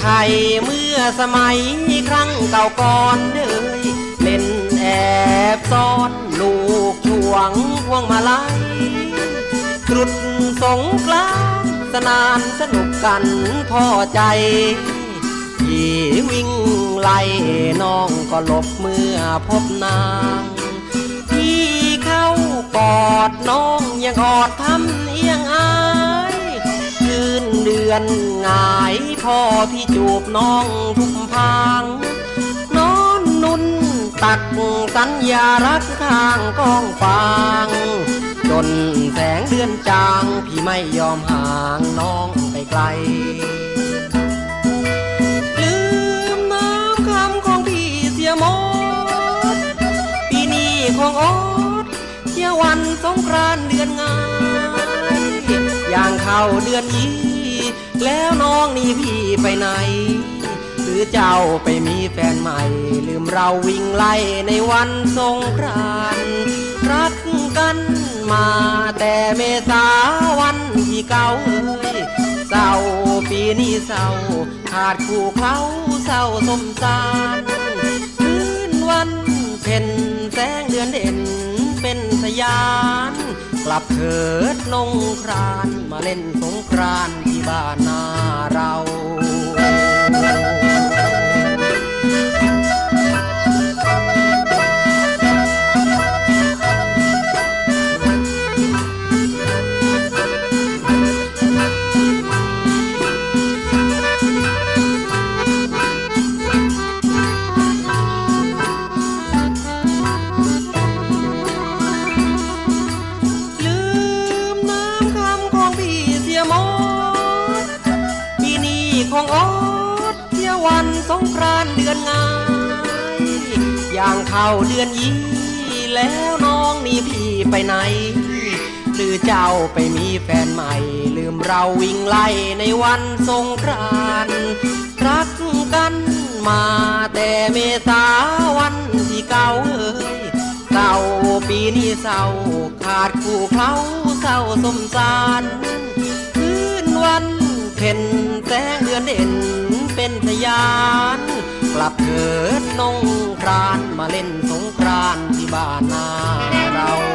ไทยเมื่อสมัยครั้งเก่าก่อนเดยเล่นแอบซ่อนลูกช่วงพวงมาลัยตรุดสงกรานสนานสนุกกันพอใจพี่วิ่งไล่น้องก็หลบเมื่อพบนางพี่เข้ากอดน้องยังออดทำ อนหงายพ่อพี่จูบน้องทุกพางนอนนุ่นตักสัญญารักข้างกองฟาง จนแสงเดือนจางพี่ไม่ยอมห่างน้องไปไกลลืมน้ำคำของพี่เสียหมดปีนี้ของอดเที่ยววันสงกรานเดือนงายอย่างเข้าเดือนยี่ แล้วน้องนี่พี่ไปไหน หรือเจ้าไปมีแฟนใหม่ ลืมเราวิ่งไล่ในวันสงกรานต์รักกันมาแต่เมษาวันที่เก่าเอ้ยเศร้าปีนี้เศร้าขาดคู่เขาเศร้าสมสารคืนวันเพ็ญแสงเดือนเด่นเป็นสยาน กลับเถิดนงครานมาเล่นสงกรานต์ที่บ้านนาเรา ของออดเที่ยววันสงกรานเดือนงายอย่างเข้าเดือนยี่แล้วน้องนี่พี่ไปไหน หรือเจ้าไปมีแฟนใหม่ ลืมเราวิ่งไล่ในวันสงกรานรักกันมาแต่เมษาวันที่เก่าเอ่ยเศร้าปีนี้เศร้าขาดคู่เขาเศร้าสมสารคืนวันเพ็ญ เด่นเป็นทยาน กลับเถิดนงครานมาเล่นสงกรานที่บ้านนาเรา